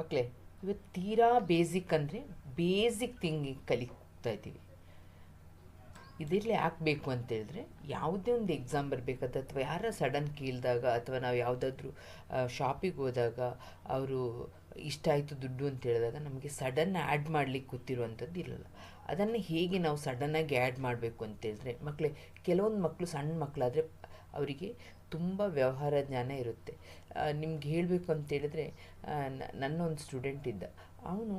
ಮಕ್ಕಳೇ ಇವತ್ತು ತೀರಾ ಬೇಸಿಕ್ ಅಂದರೆ ಬೇಸಿಕ್ ಥಿಂಗಿಂಗ್ ಕಲಿತಾ ಇದ್ದೀವಿ. ಇದರಲ್ಲಿ ಯಾಕೆ ಬೇಕು ಅಂತ ಹೇಳಿದ್ರೆ ಯಾವುದೇ ಒಂದು ಎಕ್ಸಾಮ್ ಬರಬೇಕಾದ ಅಥವಾ ಯಾರ ಸಡನ್ ಕೀಳಿದಾಗ ಅಥವಾ ನಾವು ಯಾವುದಾದ್ರೂ ಶಾಪಿಗೆ ಹೋದಾಗ ಅವರು ಇಷ್ಟ ಆಯಿತು ದುಡ್ಡು ಅಂತ ಹೇಳಿದಾಗ ನಮಗೆ ಸಡನ್ ಆ್ಯಡ್ ಮಾಡಲಿಕ್ಕೆ ಗೊತ್ತಿರುವಂಥದ್ದು ಇರಲ್ಲ. ಅದನ್ನು ಹೇಗೆ ನಾವು ಸಡನ್ನಾಗಿ ಆ್ಯಡ್ ಮಾಡಬೇಕು ಅಂತ ಹೇಳಿದ್ರೆ ಮಕ್ಕಳೇ ಕೆಲವೊಂದು ಮಕ್ಕಳು ಸಣ್ಣ ಮಕ್ಕಳಾದರೆ ಅವರಿಗೆ ತುಂಬ ವ್ಯವಹಾರ ಜ್ಞಾನ ಇರುತ್ತೆ ನಿಮ್ಗೆ ಹೇಳಬೇಕು ಅಂತೇಳಿದ್ರೆ ನನ್ನೊಂದು ಸ್ಟೂಡೆಂಟ್ ಇದ್ದ. ಅವನು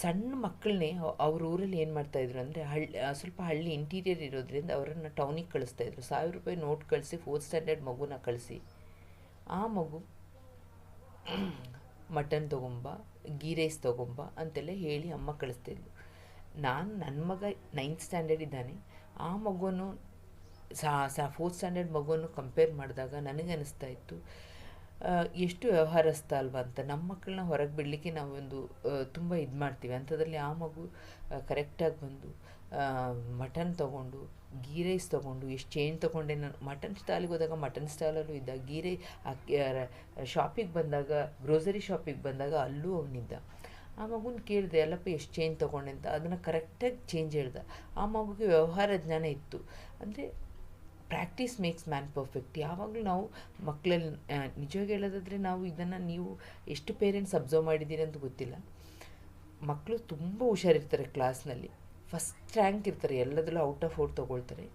ಸಣ್ಣ ಮಕ್ಕಳನ್ನೇ ಅವ್ರ ಊರಲ್ಲಿ ಏನು ಮಾಡ್ತಾಯಿದ್ರು ಅಂದರೆ ಹಳ್ಳಿ ಸ್ವಲ್ಪ ಹಳ್ಳಿ ಇಂಟೀರಿಯರ್ ಇರೋದ್ರಿಂದ ಅವರನ್ನು ಟೌನಿಗೆ ಕಳಿಸ್ತಾಯಿದ್ರು ಸಾವಿರ ರೂಪಾಯಿ ನೋಟ್ ಕಳಿಸಿ ಫೋರ್ತ್ ಸ್ಟ್ಯಾಂಡರ್ಡ್ ಮಗುನ ಕಳಿಸಿ. ಆ ಮಗು ಮಟನ್ ತೊಗೊಂಬ ಗೀ ರೈಸ್ ತೊಗೊಂಬ ಅಂತೆಲ್ಲ ಹೇಳಿ ಅಮ್ಮ ಕಳಿಸ್ತಿದ್ಲು ನಾನು ನನ್ನ ಮಗ ನೈನ್ತ್ ಸ್ಟ್ಯಾಂಡರ್ಡ್ ಇದ್ದಾನೆ. ಆ ಮಗುವನ್ನು ಸಾ ಸಾ ಫೋರ್ತ್ ಸ್ಟ್ಯಾಂಡರ್ಡ್ ಮಗುವನ್ನು ಕಂಪೇರ್ ಮಾಡಿದಾಗ ನನಗೆ ಅನಿಸ್ತಾ ಇತ್ತು ಎಷ್ಟು ವ್ಯವಹಾರಸ್ಥ ಅಲ್ವಾ ಅಂತ. ನಮ್ಮ ಮಕ್ಕಳನ್ನ ಹೊರಗೆ ಬಿಡಲಿಕ್ಕೆ ನಾವೊಂದು ತುಂಬ ಇದು ಮಾಡ್ತೀವಿ. ಅಂಥದ್ರಲ್ಲಿ ಆ ಮಗು ಕರೆಕ್ಟಾಗಿ ಬಂದು ಮಟನ್ ತೊಗೊಂಡು ಗೀ ರೈಸ್ ತೊಗೊಂಡು, ಎಷ್ಟು ಚೇಂಜ್ ತೊಗೊಂಡೆ ನಾನು. ಮಟನ್ ಸ್ಟಾಲಿಗೆ ಹೋದಾಗ ಮಟನ್ ಸ್ಟಾಲಲ್ಲೂ ಇದ್ದ. ಗೀ ರೈ ಶಾಪಿಗೆ ಬಂದಾಗ ಗ್ರೋಸರಿ ಶಾಪಿಗೆ ಬಂದಾಗ ಅಲ್ಲೂ ಅವನಿದ್ದ ಆ ಮಗುನ ಕೇಳಿದೆ, ಅಲ್ಲಪ್ಪ, ಎಷ್ಟು ಚೇಂಜ್ ತೊಗೊಂಡೆ ಅಂತ. ಅದನ್ನು ಕರೆಕ್ಟಾಗಿ ಚೇಂಜ್ ಹೇಳ್ದ. ಆ ಮಗುಗೆ ವ್ಯವಹಾರ ಜ್ಞಾನ ಇತ್ತು. ಅಂದರೆ ಪ್ರಾಕ್ಟೀಸ್ ಮೇಕ್ಸ್ ಮ್ಯಾನ್ ಪರ್ಫೆಕ್ಟ್ ಯಾವಾಗಲೂ ನಾವು ಮಕ್ಕಳಲ್ಲಿ ನಿಜವಾಗಿ ಹೇಳೋದಾದರೆ ನಾವು ಇದನ್ನು ನೀವು ಎಷ್ಟು ಪೇರೆಂಟ್ಸ್ ಅಬ್ಸರ್ವ್ ಮಾಡಿದ್ದೀರಿ ಅಂತ ಗೊತ್ತಿಲ್ಲ. ಮಕ್ಕಳು ತುಂಬ ಹುಷಾರಿರ್ತಾರೆ ಕ್ಲಾಸ್ನಲ್ಲಿ ಫಸ್ಟ್ ರ್ಯಾಂಕ್ ಇರ್ತಾರೆ, ಎಲ್ಲದರಲ್ಲೂ ಔಟ್ ಆಫ್ ಔಟ್ ತೊಗೊಳ್ತಾರೆ.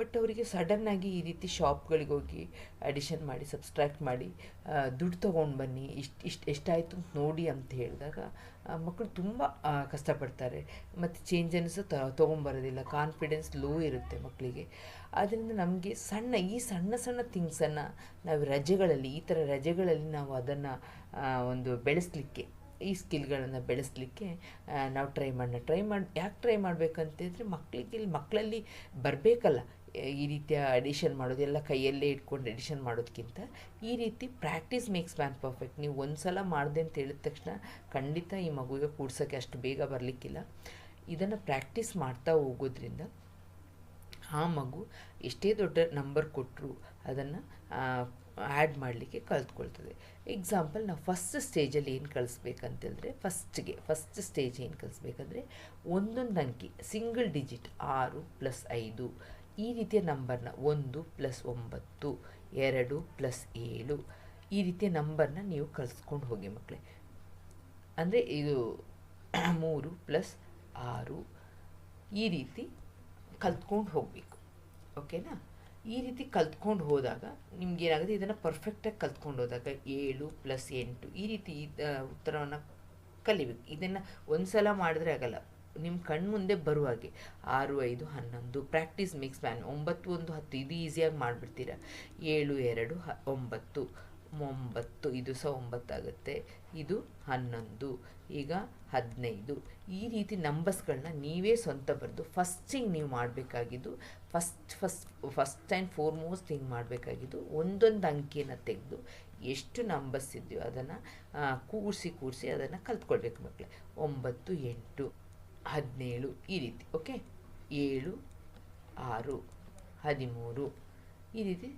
ಬಟ್ ಅವರಿಗೆ ಸಡನ್ನಾಗಿ ಈ ರೀತಿ ಶಾಪ್ಗಳಿಗೆ ಹೋಗಿ ಅಡಿಷನ್ ಮಾಡಿ ಸಬ್ಸ್ಟ್ರಾಕ್ಟ್ ಮಾಡಿ ದುಡ್ಡು ತೊಗೊಂಡು ಬನ್ನಿ, ಇಷ್ಟು ಇಷ್ಟು, ಎಷ್ಟಾಯಿತು ಅಂತ ನೋಡಿ ಅಂತ ಹೇಳಿದಾಗ ಮಕ್ಕಳು ತುಂಬ ಕಷ್ಟಪಡ್ತಾರೆ. ಮತ್ತು ಚೇಂಜನ್ನು ಸಹ ತೊಗೊಂಬರೋದಿಲ್ಲ. ಕಾನ್ಫಿಡೆನ್ಸ್ ಲೋ ಇರುತ್ತೆ ಮಕ್ಕಳಿಗೆ ಆದ್ದರಿಂದ ನಮಗೆ ಸಣ್ಣ, ಈ ಸಣ್ಣ ಸಣ್ಣ ಥಿಂಗ್ಸನ್ನು ನಾವು ರಜೆಗಳಲ್ಲಿ, ಈ ಥರ ರಜೆಗಳಲ್ಲಿ ನಾವು ಅದನ್ನು ಒಂದು ಬೆಳೆಸಲಿಕ್ಕೆ, ಈ ಸ್ಕಿಲ್ಗಳನ್ನು ಬೆಳೆಸಲಿಕ್ಕೆ ನಾವು ಟ್ರೈ ಮಾಡೋಣ ಟ್ರೈ ಮಾಡಿ, ಯಾಕೆ ಟ್ರೈ ಮಾಡಬೇಕಂತಿದ್ರೆ ಮಕ್ಕಳಿಗೆ ಇಲ್ಲಿ ಮಕ್ಕಳಲ್ಲಿ ಬರಬೇಕಲ್ಲ. ಈ ರೀತಿಯ ಅಡಿಷನ್ ಮಾಡೋದು, ಎಲ್ಲ ಕೈಯಲ್ಲೇ ಇಟ್ಕೊಂಡು ಎಡಿಷನ್ ಮಾಡೋದಕ್ಕಿಂತ ಈ ರೀತಿ ಪ್ರಾಕ್ಟೀಸ್ ಮೇಕ್ಸ್ ಮ್ಯಾನ್ ಪರ್ಫೆಕ್ಟ್ ನೀವು ಒಂದು ಸಲ ಮಾಡಿದೆ ಅಂತ ಹೇಳಿದ ತಕ್ಷಣ ಖಂಡಿತ ಈ ಮಗುವಿಗೆ ಕೂಡ್ಸೋಕ್ಕೆ ಅಷ್ಟು ಬೇಗ ಬರಲಿಕ್ಕಿಲ್ಲ. ಇದನ್ನು ಪ್ರಾಕ್ಟೀಸ್ ಮಾಡ್ತಾ ಹೋಗೋದ್ರಿಂದ ಆ ಮಗು ಎಷ್ಟೇ ದೊಡ್ಡ ನಂಬರ್ ಕೊಟ್ಟರು ಅದನ್ನು ಆ್ಯಡ್ ಮಾಡಲಿಕ್ಕೆ ಕಲ್ತ್ಕೊಳ್ತದೆ. ಎಕ್ಸಾಂಪಲ್ ನಾವು ಫಸ್ಟ್ ಸ್ಟೇಜಲ್ಲಿ ಏನು ಕಳಿಸ್ಬೇಕಂತಂದರೆ ಫಸ್ಟ್ಗೆ ಫಸ್ಟ್ ಸ್ಟೇಜ್ ಏನು ಕಲಿಸ್ಬೇಕಂದ್ರೆ ಒಂದೊಂದು ಅಂಕಿ ಸಿಂಗಲ್ ಡಿಜಿಟ್ ಆರು ಪ್ಲಸ್ ಐದು. ಈ ರೀತಿಯ ನಂಬರ್ನ ಒಂದು ಪ್ಲಸ್ ಒಂಬತ್ತು, ಎರಡು ಪ್ಲಸ್ ಏಳು ಈ ರೀತಿಯ ನಂಬರ್ನ ನೀವು ಕಲಿಸ್ಕೊಂಡು ಹೋಗಿ ಮಕ್ಕಳೇ ಅಂದರೆ ಇದು ಮೂರು ಪ್ಲಸ್ ಆರು ಈ ರೀತಿ ಕಲ್ತ್ಕೊಂಡು ಹೋಗಬೇಕು. ಓಕೆನಾ ಈ ರೀತಿ ಕಲ್ತ್ಕೊಂಡು ಹೋದಾಗ ನಿಮಗೇನಾಗುತ್ತೆ ಇದನ್ನು ಪರ್ಫೆಕ್ಟಾಗಿ ಕಲ್ತ್ಕೊಂಡು ಹೋದಾಗ ಏಳು ಪ್ಲಸ್ ಎಂಟು ಈ ರೀತಿ ಉತ್ತರವನ್ನು ಕಲಿಬೇಕು. ಇದನ್ನು ಒಂದು ಸಲ ಮಾಡಿದ್ರೆ ಆಗಲ್ಲ. ನಿಮ್ಮ ಕಣ್ಣು ಮುಂದೆ ಬರುವ ಹಾಗೆ. ಆರು, ಐದು, ಹನ್ನೊಂದು ಪ್ರಾಕ್ಟೀಸ್ ಮಿಕ್ಸ್ ಮ್ಯಾನ್ ಒಂಬತ್ತು, ಒಂದು, ಹತ್ತು, ಇದು ಈಸಿಯಾಗಿ ಮಾಡಿಬಿಡ್ತೀರ. ಏಳು, ಎರಡು, ಹ, ಒಂಬತ್ತು ಒಂಬತ್ತು, ಇದು ಸಹ ಒಂಬತ್ತಾಗುತ್ತೆ. ಇದು ಹನ್ನೊಂದು, ಈಗ ಹದಿನೈದು. ಈ ರೀತಿ ನಂಬರ್ಸ್ಗಳನ್ನ ನೀವೇ ಸ್ವಂತ ಬರೆದು ಫಸ್ಟಿಂಗ್ ನೀವು ಮಾಡಬೇಕಾಗಿದ್ದು first first first and foremost thing ಮಾಡಬೇಕಾಗಿದ್ದು ಒಂದೊಂದು ಅಂಕಿಯನ್ನು ತೆಗೆದು ಎಷ್ಟು ನಂಬರ್ಸ್ ಇದೆಯೋ ಅದನ್ನು ಕೂಡಿಸಿ ಕೂಡಿಸಿ ಅದನ್ನು ಕಲ್ತ್ಕೊಳ್ಬೇಕು ಮಕ್ಕಳೇ ಒಂಬತ್ತು, ಎಂಟು. ಹದಿನೇಳು ಈ ರೀತಿ ಓಕೆ ಏಳು, ಆರು, ಹದಿಮೂರು ಈ ರೀತಿ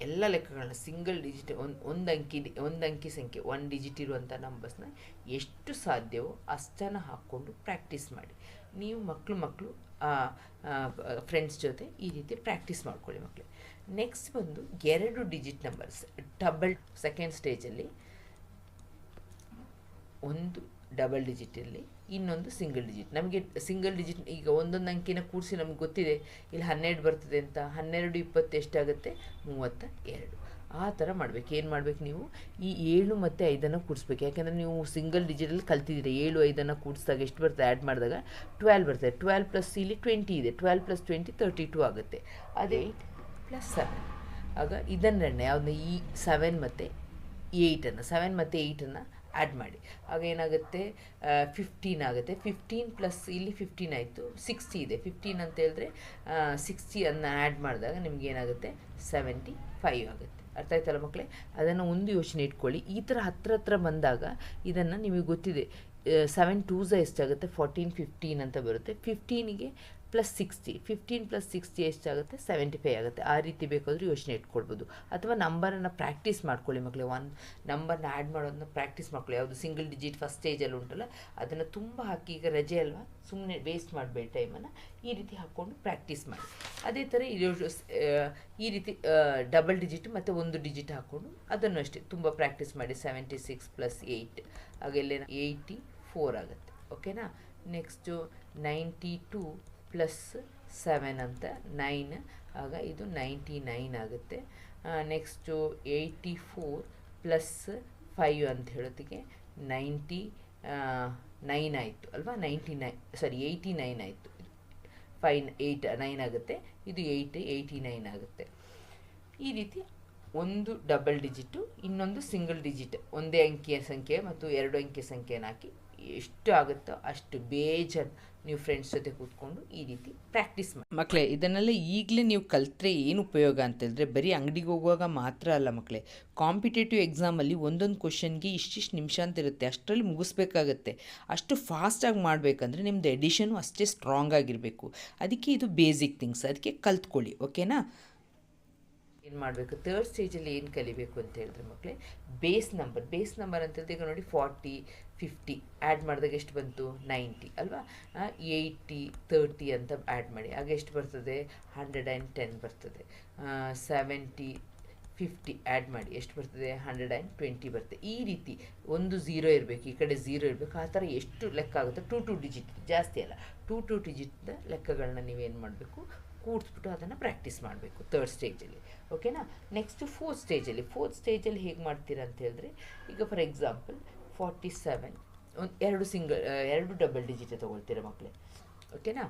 ಎಲ್ಲ ಲೆಕ್ಕಗಳನ್ನ ಸಿಂಗಲ್ ಡಿಜಿಟ್ ಒಂದು ಒಂದು ಅಂಕಿ ಒಂದು ಅಂಕಿ ಸಂಖ್ಯೆ ಒನ್ ಡಿಜಿಟ್ ಇರುವಂಥ ನಂಬರ್ಸ್ನ ಎಷ್ಟು ಸಾಧ್ಯವೋ ಅಷ್ಟನ್ನು ಹಾಕ್ಕೊಂಡು ಪ್ರಾಕ್ಟೀಸ್ ಮಾಡಿ. ನೀವು ಮಕ್ಕಳು ಮಕ್ಕಳು ಫ್ರೆಂಡ್ಸ್ ಜೊತೆ ಈ ರೀತಿ ಪ್ರಾಕ್ಟೀಸ್ ಮಾಡ್ಕೊಳ್ಳಿ ಮಕ್ಕಳು ನೆಕ್ಸ್ಟ್ ಬಂದು ಎರಡು ಡಿಜಿಟ್ ನಂಬರ್ಸ್ ಡಬಲ್ ಸೆಕೆಂಡ್ ಸ್ಟೇಜಲ್ಲಿ ಒಂದು ಡಬಲ್ ಡಿಜಿಟಲ್ಲಿ ಇನ್ನೊಂದು ಸಿಂಗಲ್ ಡಿಜಿಟ್ ನಮಗೆ ಸಿಂಗಲ್ ಡಿಜಿಟ್ ಈಗ ಒಂದೊಂದು ಅಂಕಿನ ಕೂಡಿಸಿ ನಮ್ಗೆ ಗೊತ್ತಿದೆ ಇಲ್ಲಿ ಹನ್ನೆರಡು ಬರ್ತದೆ ಅಂತ. ಹನ್ನೆರಡು ಇಪ್ಪತ್ತು ಎಷ್ಟಾಗುತ್ತೆ? ಮೂವತ್ತ ಎರಡು ಆ ಥರ ಮಾಡಬೇಕು. ಏನು ಮಾಡಬೇಕು ನೀವು? ಈ ಏಳು ಮತ್ತು ಐದನ್ನು ಕೂಡಿಸ್ಬೇಕು. ಯಾಕೆಂದರೆ ನೀವು ಸಿಂಗಲ್ ಡಿಜಿಟಲ್ಲಿ ಕಲ್ತಿದ್ದೀರಿ. ಏಳು ಐದನ್ನು ಕೂಡಿಸಿದಾಗ ಎಷ್ಟು ಬರ್ತದೆ? ಆ್ಯಡ್ ಮಾಡಿದಾಗ ಟ್ವೆಲ್ ಬರ್ತದೆ. ಟ್ವೆಲ್ ಪ್ಲಸ್ ಇಲ್ಲಿ ಟ್ವೆಂಟಿ ಇದೆ. Twelve plus twenty thirty two ಆಗುತ್ತೆ. ಅದೇ ಏಯ್ಟ್ ಪ್ಲಸ್ ಸೆವೆನ್ ಆಗ ಇದನ್ನೆಣ್ಣೆ ಯಾವುದನ್ನ ಈ ಸೆವೆನ್ ಮತ್ತು ಏಯ್ಟನ್ನು ಸೆವೆನ್ ಮತ್ತು ಏಯ್ಟನ್ನು ಆ್ಯಡ್ ಮಾಡಿ. ಆಗ ಏನಾಗುತ್ತೆ? ಫಿಫ್ಟೀನ್ ಆಗುತ್ತೆ. ಫಿಫ್ಟೀನ್ ಪ್ಲಸ್ ಇಲ್ಲಿ ಫಿಫ್ಟೀನ್ ಆಯಿತು. ಸಿಕ್ಸ್ಟಿ ಇದೆ. ಫಿಫ್ಟೀನ್ ಅಂತ ಹೇಳಿದ್ರೆ ಸಿಕ್ಸ್ಟಿಯನ್ನು ಆ್ಯಡ್ ಮಾಡಿದಾಗ ನಿಮ್ಗೆ ಏನಾಗುತ್ತೆ? ಸೆವೆಂಟಿ ಫೈವ್ ಆಗುತ್ತೆ. ಅರ್ಥ ಆಯ್ತಲ್ಲ ಮಕ್ಕಳೇ ಅದನ್ನು ಒಂದು ಯೋಚನೆ ಇಟ್ಕೊಳ್ಳಿ. ಈ ಥರ ಹತ್ರ ಹತ್ರ ಬಂದಾಗ ಇದನ್ನು ನಿಮಗೆ ಗೊತ್ತಿದೆ. ಸೆವೆನ್ ಟೂಸ ಎಷ್ಟಾಗುತ್ತೆ? ಫೋರ್ಟೀನ್ ಫಿಫ್ಟೀನ್ ಅಂತ ಬರುತ್ತೆ. ಫಿಫ್ಟೀನಿಗೆ plus sixty fifteen plus sixty ಎಷ್ಟಾಗುತ್ತೆ? ಸೆವೆಂಟಿ ಫೈ ಆಗುತ್ತೆ. ಆ ರೀತಿ ಬೇಕಾದರೂ ಯೋಚನೆ ಇಟ್ಕೊಳ್ಬೋದು. ಅಥವಾ ನಂಬರನ್ನು ಪ್ರಾಕ್ಟೀಸ್ ಮಾಡ್ಕೊಳ್ಳಿ ಮಕ್ಕಳೇ ಒನ್ ನಂಬರ್ನ ಆ್ಯಡ್ ಮಾಡೋದನ್ನ ಪ್ರಾಕ್ಟೀಸ್ ಮಾಡ್ಕೊಳ್ಳಿ. ಯಾವುದು ಸಿಂಗಲ್ ಡಿಜಿಟ್ ಫಸ್ಟ್ ಸ್ಟೇಜಲ್ಲಿ ಉಂಟಲ್ಲ, ಅದನ್ನು ತುಂಬ ಹಾಕಿ, ಈಗ ರಜೆ ಅಲ್ವಾ? ಸುಮ್ಮನೆ ವೇಸ್ಟ್ ಮಾಡಬೇಡಿ ಟೈಮನ್ನು ಈ ರೀತಿ ಹಾಕ್ಕೊಂಡು ಪ್ರಾಕ್ಟೀಸ್ ಮಾಡಿ. ಅದೇ ಥರ ಈ ರೀತಿ ಡಬಲ್ ಡಿಜಿಟ್ ಮತ್ತು ಒಂದು ಡಿಜಿಟ್ ಹಾಕ್ಕೊಂಡು ಅದನ್ನು ಅಷ್ಟೇ. ತುಂಬ ಪ್ರಾಕ್ಟೀಸ್ ಮಾಡಿ. ಸೆವೆಂಟಿ ಸಿಕ್ಸ್ ಪ್ಲಸ್ ಏಯ್ಟ್ ಹಾಗೆಲ್ಲ ಏಯ್ಟಿ ಫೋರ್ ಆಗುತ್ತೆ. ಓಕೆನಾ next ninety two plus seven ಅಂತ ನೈನ್ ಆಗ ಇದು ನೈಂಟಿ ನೈನ್ ಆಗುತ್ತೆ. Next eighty four plus five ಅಂತ ಹೇಳೋದಕ್ಕೆ ನೈಂಟಿ ನೈನ್ ಆಯಿತು ಅಲ್ವಾ? Ninety nine sorry eighty nine ಆಯಿತು. ಫೈನ್ ಏಯ್ಟ್ ನೈನ್ ಆಗುತ್ತೆ. ಇದು ಏಯ್ಟ್ ಏಯ್ಟಿ ನೈನ್ ಆಗುತ್ತೆ. ಈ ರೀತಿ ಒಂದು ಡಬಲ್ ಡಿಜಿಟು ಇನ್ನೊಂದು ಸಿಂಗಲ್ ಡಿಜಿಟ್ ಒಂದೇ ಅಂಕಿಯ ಸಂಖ್ಯೆ ಮತ್ತು ಎರಡು ಅಂಕಿಯ ಸಂಖ್ಯೆಯನ್ನು ಹಾಕಿ ಎಷ್ಟು ಆಗುತ್ತೋ ಅಷ್ಟು ಬೇಜಾರು ನೀವು ಫ್ರೆಂಡ್ಸ್ ಜೊತೆ ಕೂತ್ಕೊಂಡು ಈ ರೀತಿ ಪ್ರಾಕ್ಟೀಸ್ ಮಾಡಿ. ಮಕ್ಕಳೇ ಇದನ್ನೆಲ್ಲ ಈಗಲೇ ನೀವು ಕಲ್ತ್ರೆ ಏನು ಉಪಯೋಗ ಅಂತ ಹೇಳಿದ್ರೆ ಬರೀ ಅಂಗಡಿಗೆ ಹೋಗುವಾಗ ಮಾತ್ರ ಅಲ್ಲ ಮಕ್ಕಳೇ ಕಾಂಪಿಟೇಟಿವ್ ಎಕ್ಸಾಮಲ್ಲಿ ಒಂದೊಂದು ಕ್ವಶನ್ಗೆ ಇಷ್ಟಿಷ್ಟು ನಿಮಿಷ ಅಂತ ಇರುತ್ತೆ. ಅಷ್ಟರಲ್ಲಿ ಮುಗಿಸ್ಬೇಕಾಗತ್ತೆ. ಅಷ್ಟು ಫಾಸ್ಟಾಗಿ ಮಾಡಬೇಕಂದ್ರೆ ನಿಮ್ಮದು ಎಡಿಷನು ಅಷ್ಟೇ ಸ್ಟ್ರಾಂಗ್ ಆಗಿರಬೇಕು. ಅದಕ್ಕೆ ಇದು ಬೇಸಿಕ್ ಥಿಂಗ್ಸ್ ಅದಕ್ಕೆ ಕಲ್ತ್ಕೊಳ್ಳಿ ಓಕೆನಾ? ಏನು ಮಾಡಬೇಕು? ತರ್ಡ್ ಸ್ಟೇಜಲ್ಲಿ ಏನು ಕಲಿಬೇಕು ಅಂತ ಹೇಳಿದ್ರೆ ಮಕ್ಕಳೇ ಬೇಸ್ ನಂಬರ್ ಬೇಸ್ ನಂಬರ್ ಅಂತ ಹೇಳಿದ್ರೆ ಈಗ ನೋಡಿ ಫಾರ್ಟಿ ಫಿಫ್ಟಿ ಆ್ಯಡ್ ಮಾಡಿದಾಗ ಎಷ್ಟು ಬಂತು? ನೈಂಟಿ ಅಲ್ವಾ? ಏಯ್ಟಿ ತರ್ಟಿ ಅಂತ ಆ್ಯಡ್ ಮಾಡಿ. ಆಗ ಎಷ್ಟು ಬರ್ತದೆ? ಹಂಡ್ರೆಡ್ ಆ್ಯಂಡ್ ಟೆನ್ ಬರ್ತದೆ. ಸೆವೆಂಟಿ ಫಿಫ್ಟಿ ಆ್ಯಡ್ ಮಾಡಿ. ಎಷ್ಟು ಬರ್ತದೆ? ಹಂಡ್ರೆಡ್ ಆ್ಯಂಡ್ ಟ್ವೆಂಟಿ ಬರ್ತದೆ. ಈ ರೀತಿ ಒಂದು ಝೀರೋ ಇರಬೇಕು, ಈ ಕಡೆ ಝೀರೋ ಇರಬೇಕು, ಆ ಥರ ಎಷ್ಟು ಲೆಕ್ಕ ಆಗುತ್ತೆ? ಟು ಟು ಡಿಜಿಟ್ ಜಾಸ್ತಿ ಅಲ್ಲ. ಟು ಟು ಡಿಜಿಟ್ನ ಲೆಕ್ಕಗಳನ್ನ ನೀವೇನು ಮಾಡಬೇಕು? ಕೂಡಿಸ್ಬಿಟ್ಟು ಅದನ್ನು ಪ್ರಾಕ್ಟೀಸ್ ಮಾಡಬೇಕು ತರ್ಡ್ ಸ್ಟೇಜಲ್ಲಿ ಓಕೆನಾ ನೆಕ್ಸ್ಟು ಫೋರ್ತ್ ಸ್ಟೇಜಲ್ಲಿ ಫೋರ್ತ್ ಸ್ಟೇಜಲ್ಲಿ ಹೇಗೆ ಮಾಡ್ತೀರಾ ಅಂತ ಹೇಳಿದ್ರೆ, ಈಗ ಫಾರ್ ಎಕ್ಸಾಂಪಲ್ ಫಾರ್ಟಿ ಸೆವೆನ್ ಒಂದು ಎರಡು ಸಿಂಗಲ್ ಎರಡು ಡಬಲ್ ಡಿಜಿಟ್ ತೊಗೊಳ್ತೀರ ಮಕ್ಕಳೇ ಓಕೆನಾ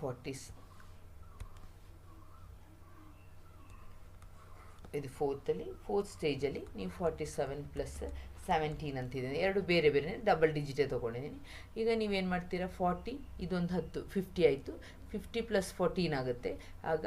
ಫಾರ್ಟಿ ಇದು ಫೋರ್ತಲ್ಲಿ ಫೋರ್ತ್ ಸ್ಟೇಜಲ್ಲಿ ನೀವು ಫಾರ್ಟಿ ಸೆವೆನ್ ಪ್ಲಸ್ ಸೆವೆಂಟೀನ್ ಅಂತಿದ್ದೀನಿ ಎರಡು ಬೇರೆ ಬೇರೆ ಡಬಲ್ ಡಿಜಿಟೇ ತೊಗೊಂಡಿದ್ದೀನಿ. ಈಗ ನೀವೇನು ಮಾಡ್ತೀರಾ? ಫಾರ್ಟಿ ಇದೊಂದು ಹತ್ತು ಫಿಫ್ಟಿ ಆಯಿತು. ಫಿಫ್ಟಿ ಪ್ಲಸ್ ಫೋರ್ಟೀನ್ ಆಗುತ್ತೆ. ಆಗ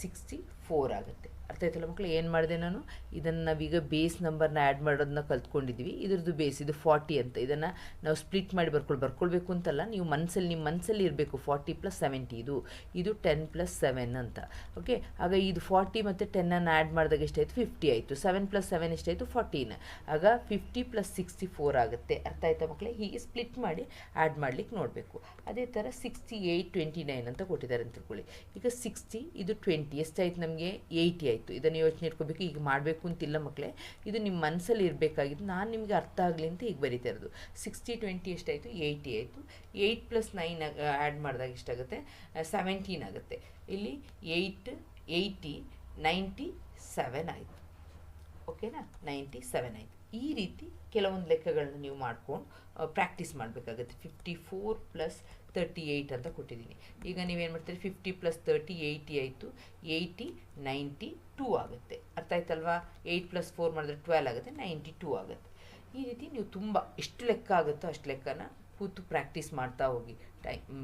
ಸಿಕ್ಸ್ಟಿ ಫೋರ್ ಆಗುತ್ತೆ. ಅರ್ಥ ಆಯ್ತಲ್ಲ ಮಕ್ಕಳು ಏನು ಮಾಡಿದೆ ನಾನು? ಇದನ್ನು ನಾವೀಗ ಬೇಸ್ ನಂಬರ್ನ ಆ್ಯಡ್ ಮಾಡೋದನ್ನ ಕಲ್ತ್ಕೊಂಡಿದ್ವಿ. ಇದ್ರದ್ದು ಬೇಸ್ ಇದು ಫಾರ್ಟಿ ಅಂತ. ಇದನ್ನು ನಾವು ಸ್ಪ್ಲಿಟ್ ಮಾಡಿ ಬರ್ಕೊಳ್, ಬರ್ಕೊಳ್ಬೇಕು ಅಂತಲ್ಲ. ನೀವು ಮನಸ್ಸಲ್ಲಿ ನಿಮ್ಮ ಮನಸ್ಸಲ್ಲಿ ಇರಬೇಕು. ಫಾರ್ಟಿ ಪ್ಲಸ್ ಸೆವೆಂಟಿ ಇದು. ಇದು ಟೆನ್ ಪ್ಲಸ್ ಸೆವೆನ್ ಅಂತ. ಓಕೆ ಆಗ ಇದು ಫಾರ್ಟಿ ಮತ್ತು ಟೆನ್ನನ್ನು ಆ್ಯಡ್ ಮಾಡಿದಾಗ ಎಷ್ಟಾಯಿತು? ಫಿಫ್ಟಿ ಆಯಿತು. ಸೆವೆನ್ ಪ್ಲಸ್ ಸೆವೆನ್ ಎಷ್ಟಾಯಿತು? ಫಾರ್ಟೀನ್ ಆಗ ಫಿಫ್ಟಿ ಪ್ಲಸ್ ಸಿಕ್ಸ್ಟಿ ಫೋರ್ ಆಗುತ್ತೆ. ಅರ್ಥ ಆಯ್ತಾ ಮಕ್ಕಳೇ ಹೀಗೆ ಸ್ಪ್ಲಿಟ್ ಮಾಡಿ ಆ್ಯಡ್ ಮಾಡ್ಲಿಕ್ಕೆ ನೋಡಬೇಕು. ಅದೇ ಥರ ಸಿಕ್ಸ್ಟಿ ಏಯ್ಟ್ ಟ್ವೆಂಟಿ ನೈನ್ ಅಂತ ಕೊಟ್ಟಿದ್ದಾರೆ ಅಂತ ತಿಳ್ಕೊಳ್ಳಿ. ಈಗ ಸಿಕ್ಸ್ಟಿ ಇದು ಟ್ವೆಂಟಿ ಎಷ್ಟಾಯ್ತು ನಮಗೆ? ಏಯ್ಟಿ ಆಯಿತು. ಇದನ್ನು ಯೋಚನೆ ಇಟ್ಕೋಬೇಕು. ಈಗ ಮಾಡಬೇಕು ಅಂತಿಲ್ಲ ಮಕ್ಕಳೇ ಇದು ನಿಮ್ಮ ಮನಸ್ಸಲ್ಲಿ ಇರಬೇಕಾಗಿದ್ದು, ನಾನು ನಿಮಗೆ ಅರ್ಥ ಆಗಲಿ ಅಂತ ಈಗ ಬರೀತಾ ಇರೋದು. ಸಿಕ್ಸ್ಟಿ ಟ್ವೆಂಟಿ ಎಷ್ಟಾಯಿತು ಏಯ್ಟಿ ಆಯಿತು. ಏಯ್ಟ್ ಪ್ಲಸ್ ನೈನ್ ಆ್ಯಡ್ ಮಾಡಿದಾಗ ಎಷ್ಟಾಗುತ್ತೆ? ಸೆವೆಂಟೀನ್ ಆಗುತ್ತೆ. ಇಲ್ಲಿ ಏಯ್ಟ್ ಏಯ್ಟಿ ನೈಂಟಿ ಸೆವೆನ್ ಆಯಿತು. ಓಕೆನಾ? ನೈಂಟಿ ಸೆವೆನ್ ಆಯಿತು. ಈ ರೀತಿ ಕೆಲವೊಂದು ಲೆಕ್ಕಗಳನ್ನ ನೀವು ಮಾಡ್ಕೊಂಡು ಪ್ರಾಕ್ಟೀಸ್ ಮಾಡಬೇಕಾಗುತ್ತೆ. Fifty four plus thirty eight ಅಂತ ಕೊಟ್ಟಿದ್ದೀನಿ. ಈಗ ನೀವೇನು ಮಾಡ್ತೀರಿ? ಫಿಫ್ಟಿ ಪ್ಲಸ್ ತರ್ಟಿ ಏಯ್ಟಿ ಆಯಿತು. ಏಯ್ಟಿ ನೈಂಟಿ ಟೂ ಆಗುತ್ತೆ. ಅರ್ಥ ಆಯ್ತಲ್ವಾ? ಏಯ್ಟ್ ಪ್ಲಸ್ ಫೋರ್ ಮಾಡಿದ್ರೆ ಟ್ವೆಲ್ ಆಗುತ್ತೆ ನೈಂಟಿ ಟೂ ಆಗುತ್ತೆ. ಈ ರೀತಿ ನೀವು ತುಂಬ ಎಷ್ಟು ಲೆಕ್ಕ ಆಗುತ್ತೋ ಅಷ್ಟು ಲೆಕ್ಕನ ಕೂತು ಪ್ರಾಕ್ಟೀಸ್ ಮಾಡ್ತಾ ಹೋಗಿ. ಟೈಮ್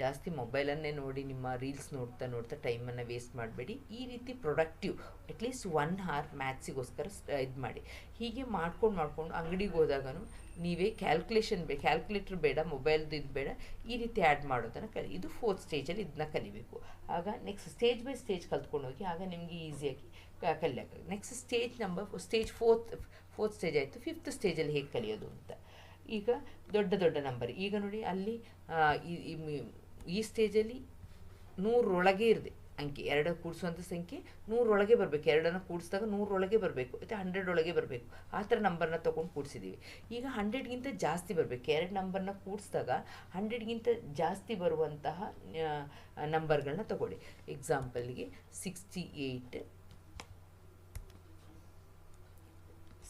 ಜಾಸ್ತಿ ಮೊಬೈಲನ್ನೇ ನೋಡಿ, ನಿಮ್ಮ ರೀಲ್ಸ್ ನೋಡ್ತಾ ನೋಡ್ತಾ ಟೈಮನ್ನು ವೇಸ್ಟ್ ಮಾಡಬೇಡಿ. ಈ ರೀತಿ productive at least one hour ಮ್ಯಾಥ್ಸಿಗೋಸ್ಕರ ಇದು ಮಾಡಿ ಹೀಗೆ ಮಾಡ್ಕೊಂಡು ಮಾಡ್ಕೊಂಡು ಅಂಗಡಿಗೆ ನೀವೇ ಕ್ಯಾಲ್ಕುಲೇಷನ್ ಬೇ ಕ್ಯಾಲ್ಕುಲೇಟ್ರ್ ಬೇಡ ಮೊಬೈಲ್ದು ಇದು ಬೇಡ, ಈ ರೀತಿ ಆ್ಯಡ್ ಮಾಡೋದನ್ನು ಕಲಿ, ಇದು ಫೋರ್ತ್ ಸ್ಟೇಜಲ್ಲಿ ಇದನ್ನ ಕಲಿಬೇಕು. ಆಗ ನೆಕ್ಸ್ಟ್ ಸ್ಟೇಜ್ ಬೈ ಸ್ಟೇಜ್ ಕಲ್ತ್ಕೊಂಡು ಹೋಗಿ ಆಗ ನಿಮಗೆ ಈಸಿಯಾಗಿ ಕಲಿಯೋಕೆ next stage number stage fourth fourth stage ಆಯಿತು ಫಿಫ್ತ್ ಸ್ಟೇಜಲ್ಲಿ ಹೇಗೆ ಕಲಿಯೋದು ಅಂತ. ಈಗ ದೊಡ್ಡ ದೊಡ್ಡ ನಂಬರ್ ಈಗ ನೋಡಿ ಅಲ್ಲಿ ಈ ಸ್ಟೇಜಲ್ಲಿ ನೂರರೊಳಗೆ ಇರದೆ. ಅಂಕಿ, ಎರಡು ಕೂಡಿಸುವಂಥ ಸಂಖ್ಯೆ ನೂರೊಳಗೆ ಬರಬೇಕು. ಎರಡನ್ನು ಕೂಡಿಸಿದಾಗ ನೂರೊಳಗೆ ಬರಬೇಕು. ಮತ್ತು ಹಂಡ್ರೆಡ್ ಒಳಗೆ ಬರಬೇಕು. ಆ ಥರ ನಂಬರ್ನ ತೊಗೊಂಡು ಕೂಡಿಸಿದ್ದೀವಿ ಈಗ ಹಂಡ್ರೆಡ್ಗಿಂತ ಜಾಸ್ತಿ ಬರಬೇಕು. ಎರಡು ನಂಬರ್ನ ಕೂಡಿಸಿದಾಗ ಹಂಡ್ರೆಡ್ಗಿಂತ ಜಾಸ್ತಿ ಬರುವಂತಹ ನಂಬರ್ಗಳನ್ನ ತಗೊಳ್ಳಿ ಎಕ್ಸಾಂಪಲ್ಗೆ sixty eight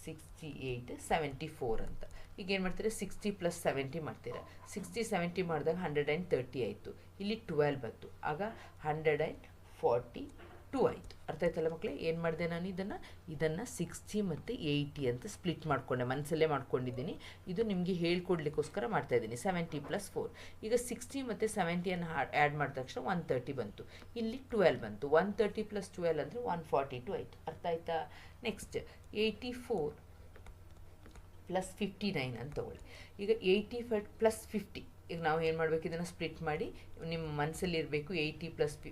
sixty eight seventy four ಅಂತ. ಈಗ ಏನು ಮಾಡ್ತೀರಾ? ಸಿಕ್ಸ್ಟಿ ಪ್ಲಸ್ ಸೆವೆಂಟಿ ಮಾಡ್ತೀರಾ. ಸಿಕ್ಸ್ಟಿ ಸೆವೆಂಟಿ ಮಾಡಿದಾಗ ಹಂಡ್ರೆಡ್ ಆ್ಯಂಡ್ ತರ್ಟಿ ಆಯಿತು. ಇಲ್ಲಿ ಟ್ವೆಲ್ ಬಂತು. ಆಗ ಹಂಡ್ರೆಡ್ ಆ್ಯಂಡ್ ಫಾರ್ಟಿ ಟೂ ಆಯಿತು. ಅರ್ಥ ಆಯ್ತಲ್ಲ ಮಕ್ಕಳೇ ಏನು ಮಾಡಿದೆ ನಾನು ಇದನ್ನು? ಇದನ್ನು ಸಿಕ್ಸ್ಟಿ ಮತ್ತು ಏಯ್ಟಿ ಅಂತ ಸ್ಪ್ಲಿಟ್ ಮಾಡಿಕೊಂಡೆ ಮನಸ್ಸಲ್ಲೇ ಮಾಡ್ಕೊಂಡಿದ್ದೀನಿ. ಇದು ನಿಮಗೆ ಹೇಳ್ಕೊಡ್ಲಿಕ್ಕೋಸ್ಕರ ಮಾಡ್ತಾಯಿದ್ದೀನಿ ಸೆವೆಂಟಿ ಪ್ಲಸ್ ಫೋರ್ ಈಗ ಸಿಕ್ಸ್ಟಿ ಮತ್ತು ಸೆವೆಂಟಿಯನ್ನು ಆ್ಯಡ್ ಮಾಡಿದ ತಕ್ಷಣ ಒನ್ ತರ್ಟಿ ಬಂತು. ಇಲ್ಲಿ ಟ್ವೆಲ್ ಬಂತು. ಒನ್ ತರ್ಟಿ ಪ್ಲಸ್ ಟ್ವೆಲ್ ಅಂದರೆ ಒನ್ ಫಾರ್ಟಿ ಟು ಆಯಿತು. ಅರ್ಥ ಆಯ್ತಾ? Next eighty four plus fifty nine ಅಂತ ತಗೊಳ್ಳಿ. ಈಗ ಏಯ್ಟಿ ಫೈವ್ ಪ್ಲಸ್ ಫಿಫ್ಟಿ ಈಗ ನಾವು ಏನು ಮಾಡಬೇಕು, ಇದನ್ನು ಸ್ಪ್ಲಿಟ್ ಮಾಡಿ ನಿಮ್ಮ ಮನಸ್ಸಲ್ಲಿ ಇರಬೇಕು ಏಯ್ಟಿ ಪ್ಲಸ್ ಫಿ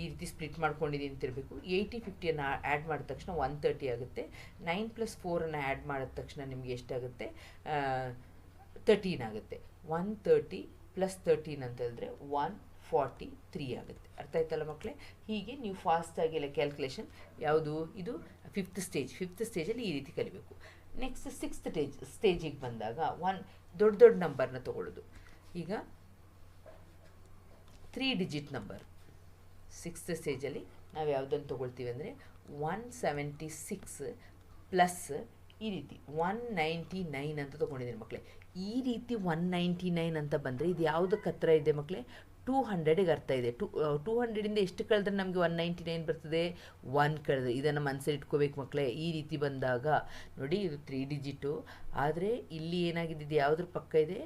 ಈ ರೀತಿ ಸ್ಪ್ಲಿಟ್ ಮಾಡ್ಕೊಂಡಿದ್ದೀನಿ ಅಂತ ಇರಬೇಕು. ಏಯ್ಟಿ ಫಿಫ್ಟಿಯನ್ನು ಆ್ಯಡ್ ಮಾಡಿದ ತಕ್ಷಣ ಒನ್ ತರ್ಟಿ ಆಗುತ್ತೆ. ನೈನ್ ಪ್ಲಸ್ ಫೋರನ್ನು ಆ್ಯಡ್ ಮಾಡಿದ ತಕ್ಷಣ ನಿಮಗೆ ಎಷ್ಟಾಗುತ್ತೆ? ತರ್ಟೀನ್ ಆಗುತ್ತೆ. ಒನ್ ತರ್ಟಿ ಪ್ಲಸ್ ತರ್ಟೀನ್ ಅಂತ ಹೇಳಿದ್ರೆ ಒನ್ ಫಾರ್ಟಿ ತ್ರೀ ಆಗುತ್ತೆ. ಅರ್ಥ ಆಯ್ತಲ್ಲ ಮಕ್ಕಳೇ ಹೀಗೆ ನೀವು ಫಾಸ್ಟಾಗಿಲ್ಲ ಕ್ಯಾಲ್ಕುಲೇಷನ್ ಯಾವುದು? ಇದು ಫಿಫ್ತ್ ಸ್ಟೇಜ್ ಫಿಫ್ತ್ ಸ್ಟೇಜಲ್ಲಿ ಈ ರೀತಿ ಕಲಿಬೇಕು. ನೆಕ್ಸ್ಟ್ ಸಿಕ್ಸ್ತ್ ಸ್ಟೇಜ್ ಸ್ಟೇಜಿಗೆ ಬಂದಾಗ ಒನ್ ದೊಡ್ಡ ದೊಡ್ಡ ನಂಬರ್ನ ತೊಗೊಳ್ಳೋದು. ಈಗ ತ್ರೀ ಡಿಜಿಟ್ ನಂಬರ್ ಸಿಕ್ಸ್ತ್ ಸ್ಟೇಜಲ್ಲಿ ನಾವು ಯಾವುದನ್ನು ತೊಗೊಳ್ತೀವಿ ಅಂದರೆ ಒನ್ ಸೆವೆಂಟಿ ಸಿಕ್ಸ್ ಪ್ಲಸ್ ಈ ರೀತಿ ಒನ್ ನೈಂಟಿ ನೈನ್ ಅಂತ ತೊಗೊಂಡಿದ್ದೀನಿ ಮಕ್ಕಳೇ ಈ ರೀತಿ ಒನ್ ನೈಂಟಿ ನೈನ್ ಅಂತ ಬಂದರೆ ಇದು ಯಾವುದಕ್ಕೆ ಹತ್ರ ಇದೆ ಮಕ್ಕಳೇ ಟೂ ಹಂಡ್ರೆಡಿಗೆ ಅರ್ಥ ಇದೆ. ಟು ಟೂ ಹಂಡ್ರೆಡಿಂದ ಎಷ್ಟು ಕಳೆದ್ರೆ ನಮಗೆ ಒನ್ ನೈಂಟಿ ನೈನ್ ಬರ್ತದೆ? ಒನ್ ಕಳೆದ್ರೆ ಇದನ್ನು ಮನಸ್ಸಲ್ಲಿ ಇಟ್ಕೋಬೇಕು ಮಕ್ಕಳೇ ಈ ರೀತಿ ಬಂದಾಗ ನೋಡಿ ಇದು ತ್ರೀ ಡಿಜಿಟು ಆದರೆ ಇಲ್ಲಿ ಏನಾಗಿದೆ? ಇದು ಯಾವುದ್ರ ಪಕ್ಕ ಇದೆ?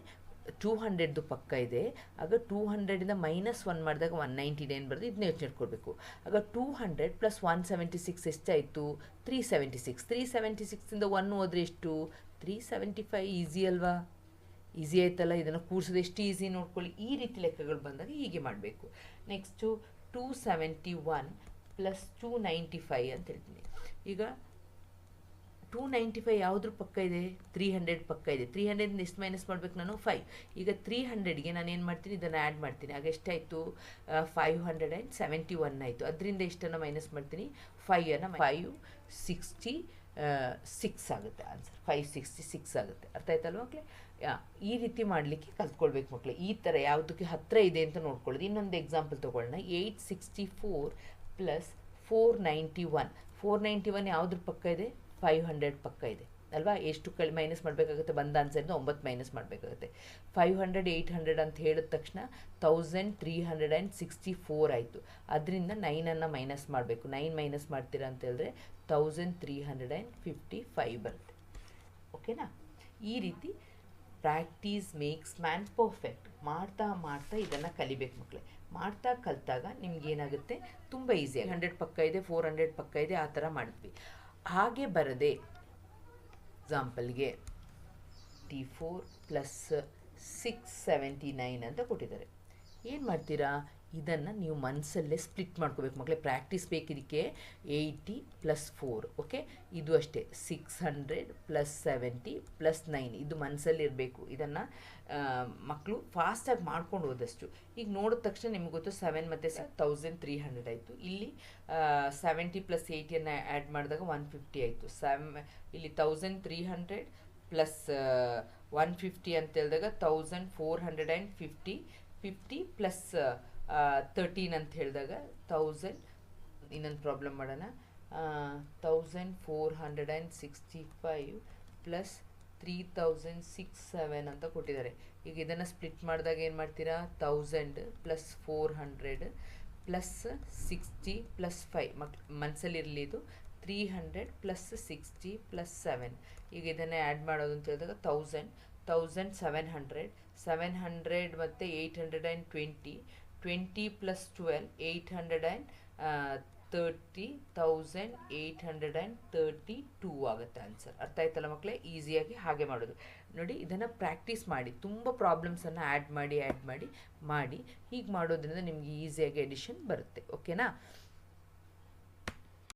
ಟೂ ಹಂಡ್ರೆಡ್ದು ಪಕ್ಕ ಇದೆ. ಆಗ ಟೂ ಹಂಡ್ರೆಡಿಂದ ಮೈನಸ್ ಒನ್ ಮಾಡಿದಾಗ ಒನ್ ನೈಂಟಿ ನೈನ್ ಬರೆದು ಇದನ್ನ ಯೋಚನೆ ಇಟ್ಕೊಳ್ಬೇಕು ಆಗ two hundred plus one seventy six ಎಷ್ಟಾಯಿತು? Three seventy six three seventy ಸಿಕ್ಸಿಂದ one ಹೋದ್ರೆ ಎಷ್ಟು? ತ್ರೀ ಸೆವೆಂಟಿ ಫೈವ್ ಈಸಿ ಅಲ್ವಾ? ಈಸಿ ಆಯ್ತಲ್ಲ? ಇದನ್ನು ಕೂರಿಸೋದು ಎಷ್ಟು ಈಸಿ ನೋಡ್ಕೊಳ್ಳಿ. ಈ ರೀತಿ ಲೆಕ್ಕಗಳು ಬಂದಾಗ ಹೀಗೆ ಮಾಡಬೇಕು. Next two seventy one plus two ninety five ಅಂತ ಹೇಳ್ತೀನಿ. ಈಗ ಟೂ ನೈಂಟಿ ಫೈವ್ ಯಾವುದ್ರ ಪಕ್ಕ ಇದೆ ತ್ರೀ ಹಂಡ್ರೆಡ್ ಪಕ್ಕ ಇದೆ. ತ್ರೀ ಹಂಡ್ರೆಡ್ ಎಷ್ಟು ಮೈನಸ್ ಮಾಡ್ಬೇಕು ನಾನು ಫೈವ್ ಈಗ ತ್ರೀ ಹಂಡ್ರೆಡ್ಗೆ ನಾನು ಏನು ಮಾಡ್ತೀನಿ? ಇದನ್ನು ಆ್ಯಡ್ ಮಾಡ್ತೀನಿ. ಆಗ ಎಷ್ಟಾಯಿತು? Five hundred and seventy one ಆಯಿತು. ಅದರಿಂದ ಎಷ್ಟನ್ನು ಮೈನಸ್ ಮಾಡ್ತೀನಿ. ಫೈವನ್ನು ಫೈವ್ ಸಿಕ್ಸ್ಟಿ ಸಿಕ್ಸ್ ಆಗುತ್ತೆ ಆನ್ಸರ್ ಫೈವ್ ಸಿಕ್ಸ್ಟಿ ಸಿಕ್ಸ್ ಆಗುತ್ತೆ. ಅರ್ಥ ಆಯ್ತಲ್ವ ಮಕ್ಕಳೇ ಈ ರೀತಿ ಮಾಡಲಿಕ್ಕೆ ಕಲ್ತ್ಕೊಳ್ಬೇಕು ಮಕ್ಕಳೇ ಈ ಥರ ಯಾವುದಕ್ಕೆ ಹತ್ತಿರ ಇದೆ ಅಂತ ನೋಡ್ಕೊಳ್ಳೋದು. ಇನ್ನೊಂದು ಎಕ್ಸಾಂಪಲ್ ತೊಗೊಳ್ಳೋಣ. Eight sixty four plus four ninety one four ninety one ಯಾವುದ್ರ ಪಕ್ಕ ಇದೆ? ಫೈವ್ ಹಂಡ್ರೆಡ್ ಪಕ್ಕ ಇದೆ, ಅಲ್ವಾ? ಎಷ್ಟು ಕಳಿ ಮೈನಸ್ ಮಾಡಬೇಕಾಗುತ್ತೆ, ಬಂದ ಆನ್ಸರಿಂದ ಒಂಬತ್ತು ಮೈನಸ್ ಮಾಡಬೇಕಾಗುತ್ತೆ. ಫೈವ್ ಹಂಡ್ರೆಡ್ ಏಯ್ಟ್ ಹಂಡ್ರೆಡ್ ಅಂತ ಹೇಳಿದ ತಕ್ಷಣ thousand three hundred and sixty four ಆಯಿತು. ಅದರಿಂದ ನೈನನ್ನು ಮೈನಸ್ ಮಾಡಬೇಕು. ನೈನ್ ಮೈನಸ್ ಮಾಡ್ತೀರಾ ಅಂತ ಹೇಳಿದ್ರೆ thousand three hundred and fifty five ಬರುತ್ತೆ ಓಕೆನಾ ಈ ರೀತಿ ಪ್ರಾಕ್ಟೀಸ್ ಮೇಕ್ಸ್ ಮ್ಯಾನ್ ಪರ್ಫೆಕ್ಟ್ ಮಾಡ್ತಾ ಮಾಡ್ತಾ ಇದನ್ನು ಕಲಿಬೇಕು ಮಕ್ಕಳೇ ಮಾಡ್ತಾ ಕಲಿತಾಗ ನಿಮ್ಗೆ ಏನಾಗುತ್ತೆ? ತುಂಬ ಈಸಿ ಹಂಡ್ರೆಡ್ ಪಕ್ಕ ಇದೆ ಫೋರ್ ಹಂಡ್ರೆಡ್ ಪಕ್ಕ ಇದೆ, ಆ ಥರ ಮಾಡಿದ್ವಿ. ಹಾಗೆ ಬರದೆ ಎಕ್ಸಾಂಪಲ್ಗೆ T four plus six seventy nine ಅಂತ ಕೊಟ್ಟಿದ್ದಾರೆ. ಏನು ಮಾಡ್ತೀರಾ? ಇದನ್ನು ನೀವು ಮನಸ್ಸಲ್ಲೇ ಸ್ಪ್ಲಿಟ್ ಮಾಡ್ಕೋಬೇಕು. ಮಕ್ಕಳೇ ಪ್ರಾಕ್ಟೀಸ್ ಬೇಕಿದಕ್ಕೆ ಏಯ್ಟಿ ಪ್ಲಸ್ ಫೋರ್ ಓಕೆ ಇದು ಅಷ್ಟೇ six hundred plus seventy plus nine ಇದು ಮನಸ್ಸಲ್ಲಿ ಇರಬೇಕು. ಇದನ್ನು ಮಕ್ಕಳು ಫಾಸ್ಟಾಗಿ ಮಾಡ್ಕೊಂಡು ಹೋದಷ್ಟು. ಈಗ ನೋಡಿದ ತಕ್ಷಣ ನಿಮ್ಗೆ ಗೊತ್ತು ಸೆವೆನ್ ಮತ್ತು ಸ ತೌಸಂಡ್ ತ್ರೀ ಹಂಡ್ರೆಡ್ ಆಯಿತು. ಇಲ್ಲಿ ಸೆವೆಂಟಿ ಪ್ಲಸ್ ಏಯ್ಟಿಯನ್ನು ಆ್ಯಡ್ ಮಾಡಿದಾಗ ಒನ್ ಫಿಫ್ಟಿ ಆಯಿತು. ಸೆವೆ ಇಲ್ಲಿ thousand three hundred plus one fifty ಅಂತ ಹೇಳಿದಾಗ thousand four hundred and fifty fifty plus thirteen ಅಂತ ಹೇಳಿದಾಗ ತೌಸಂಡ್ ಇನ್ನೊಂದು ಪ್ರಾಬ್ಲಮ್ ಮಾಡೋಣ. Thousand four hundred and sixty five plus three thousand six seven ಅಂತ ಕೊಟ್ಟಿದ್ದಾರೆ. ಈಗ ಇದನ್ನು ಸ್ಪ್ಲಿಟ್ ಮಾಡಿದಾಗ ಏನು ಮಾಡ್ತೀರಾ? Thousand plus four hundred plus sixty plus five ಮಕ್ ಮನಸ್ಸಲ್ಲಿರಲಿ ಇದು. Three hundred plus sixty plus seven ಈಗ ಇದನ್ನು ಆ್ಯಡ್ ಮಾಡೋದು ಅಂತ ಹೇಳಿದಾಗ thousand thousand seven hundred seven hundred ಮತ್ತು eight hundred and twenty twenty plus twelve eight hundred and thirty thousand eight hundred and thirty two ಆಗುತ್ತೆ answer ಅರ್ಥ ಆಯ್ತಲ್ಲ ಮಕ್ಕಳೇ ಈಸಿಯಾಗಿ ಹಾಗೆ ಮಾಡೋದು. ನೋಡಿ, ಇದನ್ನು ಪ್ರಾಕ್ಟೀಸ್ ಮಾಡಿ, ತುಂಬ ಪ್ರಾಬ್ಲಮ್ಸನ್ನು ಆ್ಯಡ್ ಮಾಡಿ ಆ್ಯಡ್ ಮಾಡಿ ಮಾಡಿ, ಹೀಗೆ ಮಾಡೋದ್ರಿಂದ ನಿಮಗೆ ಈಸಿಯಾಗಿ ಎಡಿಷನ್ ಬರುತ್ತೆ. ಓಕೆನಾ